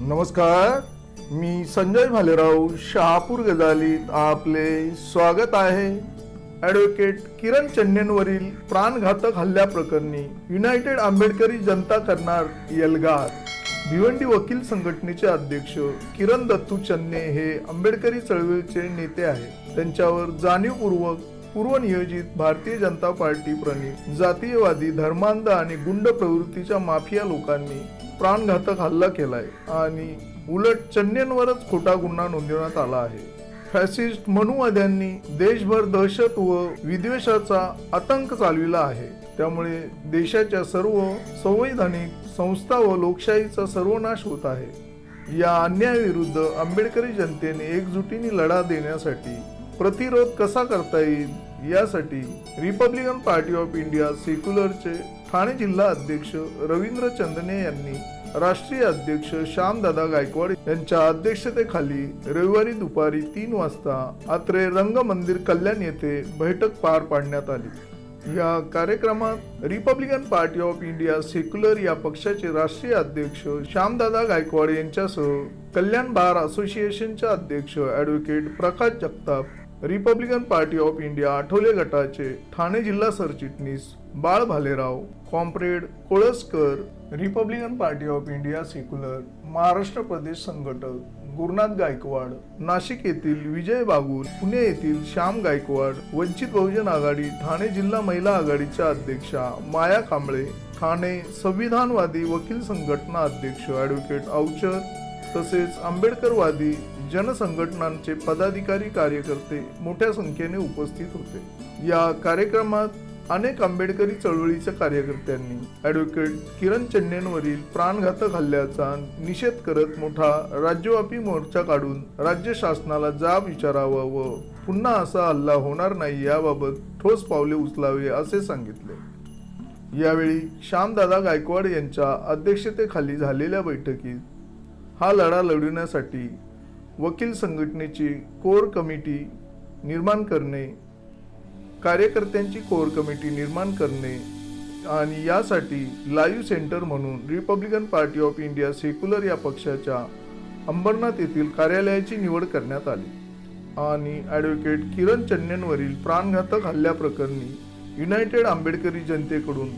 नमस्कार मी संजय भालेराव शहापूर गजालीत आपले स्वागत आहे. ॲडव्होकेट किरण चन्नेंवरील प्राणघातक हल्ल्याप्रकरणी युनायटेड आंबेडकरी जनता करणार यलगार भिवंडी वकील संघटनेचे अध्यक्ष किरण दत्तू चन्ने हे आंबेडकरी चळवळीचे नेते आहेत. त्यांच्यावर जाणीवपूर्वक पूर्वनियोजित भारतीय जनता पार्टी प्रणित जातीयवादी धर्मांध आणि गुंड प्रवृत्तीच्या माफिया लोकांनी प्राणघातक हल्ला केलाय आणि उलट चन्नेंवरच खोटा गुन्हा नोंदवण्यात आला आहे. फॅसिस्ट मनुवाद्यांनी देशभर दहशत व विद्वेषाचा आतंक चालविला आहे. त्यामुळे देशाच्या सर्व संवैधानिक संस्था व लोकशाहीचा सर्वनाश होत आहे. या अन्यायाविरुद्ध आंबेडकरी जनतेने एकजुटीने लढा देण्यासाठी प्रतिरोध कसा करता येईल? यासाठी रिपब्लिकन पार्टी ऑफ इंडिया सेक्युलरचे ठाणे जिल्हा अध्यक्ष रवींद्र चंदने यांनी राष्ट्रीय अध्यक्ष श्यामदादा गायकवाड यांच्या अध्यक्षतेखाली रविवारी दुपारी तीन वाजता आत्रे रंगमंदिर कल्याण येथे बैठक पार पाडण्यात आली. या कार्यक्रमात Republican Party of India Secular या पक्षाचे राष्ट्रीय अध्यक्ष श्यामदादा गायकवाड यांच्यासह कल्याण बार असोसिएशनचे अध्यक्ष advocate Prakash Jagtap Republican Party of India Athawale गटाचे ठाणे जिल्हा सरचिटणीस Bal Bhalerao comrade Kolaskar Republican Party of India Secular Maharashtra प्रदेश संघटक गुरुनाथ गायकवाड नाशिक येथील विजय बागुल पुणे येथील श्याम गायकवाड वंचित बहुजन आघाडी ठाणे जिल्हा महिला आघाडीच्या अध्यक्षा माया कांबळे ठाणे संविधानवादी वकील संघटना अध्यक्ष ॲडव्होकेट अवचर तसेच आंबेडकरवादी जनसंघटनांचे पदाधिकारी कार्यकर्ते मोठ्या संख्येने उपस्थित होते. या कार्यक्रमात अनेक आंबेडकरी चळवळीच्या कार्यकर्त्यांनी ॲडव्होकेट किरण चन्नेंवरील प्राणघातक हल्ल्याचा निषेध करत मोठा राज्यव्यापी मोर्चा काढून राज्य शासनाला जाब विचारावा व पुन्हा असा हल्ला होणार नाही याबाबत ठोस पावले उचलावे असे सांगितले. यावेळी श्यामदादा गायकवाड यांच्या अध्यक्षतेखाली झालेल्या बैठकीत हा लढा लढविण्यासाठी वकील संघटनेची कोर कमिटी निर्माण करणे कार्यकर्त्यांची कोर कमिटी निर्माण करणे आणि यासाठी लाईव्ह सेंटर म्हणून Republican Party of India Secular या पक्षाच्या अंबरनाथ येथील कार्यालयाची निवड करण्यात आली. आणि ॲडव्होकेट किरण चन्नेंवरील प्राणघातक हल्ल्याप्रकरणी युनायटेड आंबेडकरी जनतेकडून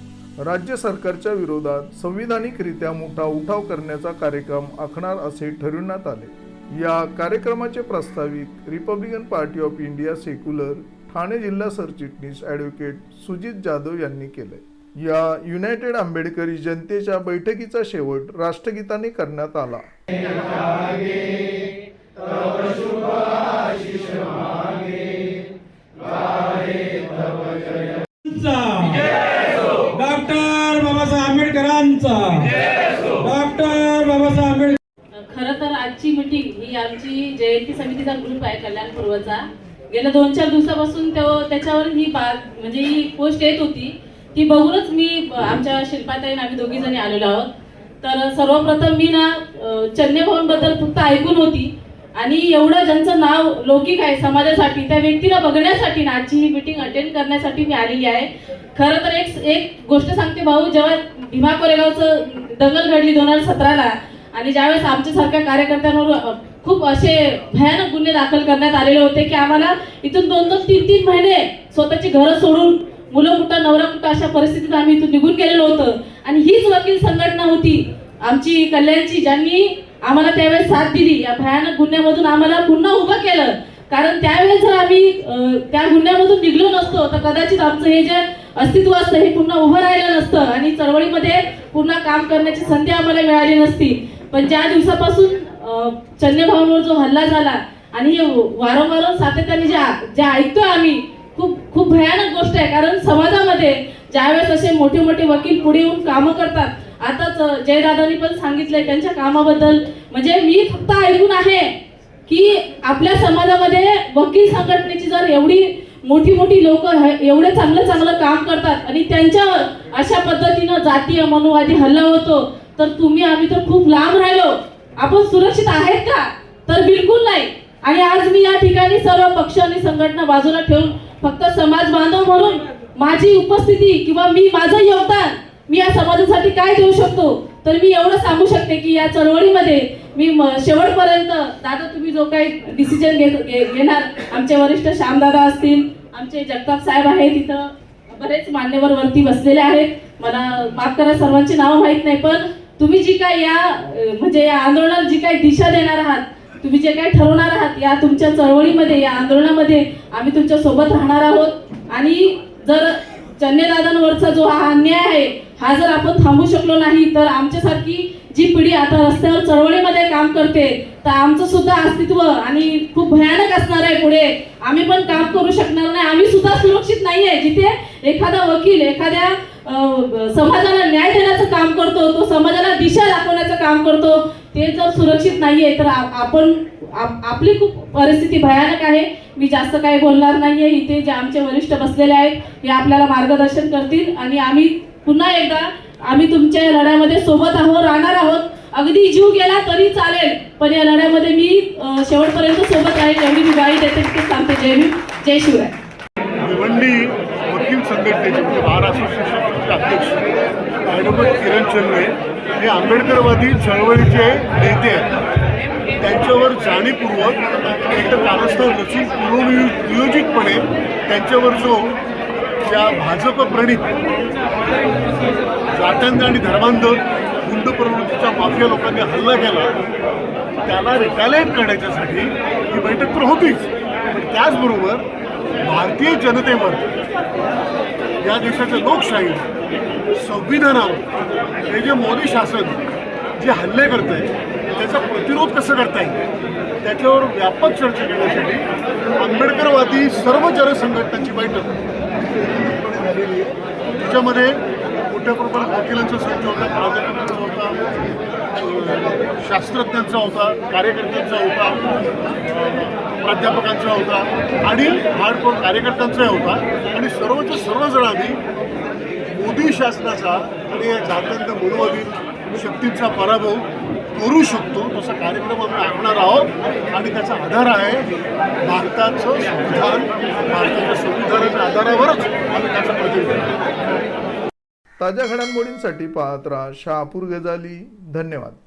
राज्य सरकारच्या विरोधात संविधानिकरित्या मोठा उठाव करण्याचा कार्यक्रम आखणार असे ठरविण्यात आले. या कार्यक्रमाचे प्रस्तावित Republican Party of India Secular Thane जिल्हा सरचिटणीस ॲडव्होकेट सुजित जाधव यांनी केले या युनायटेड आंबेडकरी जनतेच्या बैठकीचा शेवट राष्ट्रगीताने करण्यात आला. डॉक्टर बाबासाहेब आंबेडकरांचा. खरं तर आजची मीटिंग ही आमची जयंती समितीचा ग्रुप आहे कल्याण पूर्वचा. गेल्या दोन चार दिवसापासून तो त्याच्यावर ही बा म्हणजे ही पोस्ट येत होती. ती बघूनच मी आमच्या शिल्पाताईन आम्ही दोघी जणी आलेलो आहोत. तर सर्वप्रथम मी ना अ, बद्दल फक्त ऐकून होती. आणि एवढं ज्यांचं नाव लौकिक आहे समाजासाठी त्या व्यक्तीला बघण्यासाठी ना आजची ही मीटिंग अटेंड करण्यासाठी मी आलेली आहे. खरं तर एक एक गोष्ट सांगते भाऊ जेव्हा भीमा कोरेगावचं दंगल घडली दोन हजार सतराला आणि ज्यावेळेस आमच्यासारख्या कार्यकर्त्यांवर खूप असे भयानक गुन्हे दाखल करण्यात आलेले होते की आम्हाला इथून दोन दोन तीन तीन महिने स्वतःची घरं सोडून मुलं कुठं नवरा कुठं अशा परिस्थितीत आम्ही इथून निघून गेलेलो होतं. आणि हीच वकील संघटना होती. आमची कल्याणची ज्यांनी आम्हाला त्यावेळेस साथ दिली या भयानक गुन्ह्यामधून आम्हाला पुन्हा उभं केलं. कारण त्यावेळेस जर आम्ही त्या गुन्ह्यामधून निघलो नसतो तर कदाचित आमचं हे जे अस्तित्व असतं हे पुन्हा उभं राहिलं नसतं. आणि चळवळीमध्ये पुन्हा काम करण्याची संधी आम्हाला मिळाली नसती. पण ज्या दिवसापासून अ, चन्ने भावांवर जो हल्ला झाला आणि हे वारंवार सातत्याने जे ज्या जे ऐकतोय आम्ही खूप खूप भयानक गोष्ट आहे. कारण समाजामध्ये ज्यावेळेस असे मोठे मोठे वकील पुढे येऊन कामं करतात आताच जयदादांनी पण सांगितलंय त्यांच्या कामाबद्दल. म्हणजे मी फक्त ऐकून आहे की आपल्या समाजामध्ये वकील संघटनेची जर एवढी मोठी मोठी लोक एवढे चांगलं चांगलं काम करतात आणि त्यांच्यावर अशा पद्धतीनं जातीय मनुवादी हल्ला होतो तर तुम्ही आम्ही तर खूप लांब राहिलो. आपण सुरक्षित आहेत का? तर बिलकुल नाही. आणि आज मी या ठिकाणी सर्व पक्ष आणि संघटना बाजूला ठेवून फक्त समाज बांधव म्हणून माझी उपस्थिती किंवा मी माझं योगदान मी या समाजासाठी काय देऊ शकतो? तर मी एवढं सांगू शकते की या चळवळीमध्ये मी शेवटपर्यंत दादा तुम्ही जो काही डिसिजन घेणार आमचे वरिष्ठ श्यामदादा असतील आमचे जगताप साहेब आहेत तिथं बरेच मान्यवर वरती बसलेले आहेत. मला माफ करा सर्वांची नावं माहीत नाही पण तुम्ही जी काय या म्हणजे या आंदोलनाला जी काही दिशा देणार आहात तुम्ही जे काही ठरवणार आहात या तुमच्या चळवळीमध्ये या आंदोलनामध्ये आम्ही तुमच्यासोबत राहणार आहोत. आणि जर चन्नेदादांवरचा जो हा अन्याय आहे हा जर आपण थांबू शकलो नाही तर आमच्यासारखी जी पिढी आता रस्त्यावर चळवळीमध्ये काम करते तर आमचं सुद्धा अस्तित्व आणि खूप भयानक असणार आहे पुढे. आम्ही पण काम करू शकणार नाही. आम्ही सुद्धा सुरक्षित आहे जिथे एखादा वकील एखाद्या समाजाला न्याय देण्याचं काम करतो तो समाजाला दिशा दाखवण्याचं काम करतो ते जर सुरक्षित नाहीये तर आपण आप- आपली खूप परिस्थिती भयानक आहे. मी जास्त काही बोलणार नाहीये. इथे जे आमचे वरिष्ठ बसलेले आहेत हे आपल्याला मार्गदर्शन करतील आणि आम्ही पुन्हा एकदा आम्ही तुमच्या या लढ्यामध्ये सोबत आहोत राहणार आहोत. अगदी जीव गेला तरी चालेल पण या लढ्यामध्ये मी शेवटपर्यंत सोबत आहे. एवढी मी ग्वाही देते सांगते जय भीम जय शिवराय भिवंडी वकील संघटनेचे म्हणजे बार असोसिएशनचे अध्यक्ष ॲडव्होकेट किरण चंद्रे हे आंबेडकरवादी चळवळीचे नेते आहेत. त्यांच्यावर जाणीवपूर्वक एक तर कारस्थान रचून पूर्वनियोजितपणे त्यांच्यावर जो ज्या भाजप प्रणित जात्यांध आणि धर्मांध गुंड प्रवृत्तीच्या माफिया लोकांनी हल्ला केला त्याला रिटॅलिएट करण्याच्यासाठी ही बैठक तर होतीच. पण त्याचबरोबर भारतीय जनतेवर या देशाच्या लोकशाही संविधानावर हे जे मोदी शासन जे हल्ले करत आहे त्याचा प्रतिरोध कसं करता येईल त्याच्यावर व्यापक चर्चा करण्यासाठी आंबेडकरवादी सर्व जनसंघटनांची बैठक झालेली आहे. त्याच्यामध्ये मोठ्या प्रमाणात वकिलांचा संच होता प्राध्यापकांचा होता शास्त्रज्ञांचा होता कार्यकर्त्यांचा होता प्राध्यापकांचा होता आणि हार्डकोर कार्यकर्त्यांचाही होता. आणि सर्वच्या सर्वजणांनी मोदी शासनाचा आणि या जात्यांत मनोवादी शक्तींचा पराभव करू शकतो तसा कार्यक्रम आम्ही आखणार आहोत. आणि त्याचा आधार आहे भारताचं संविधान. भारताच्या संविधानाच्या आधारावरच आम्ही त्याचा प्रतिनिधी ताज्या घडामोडींसाठी पाहत राहा शहापूर गजाली. धन्यवाद.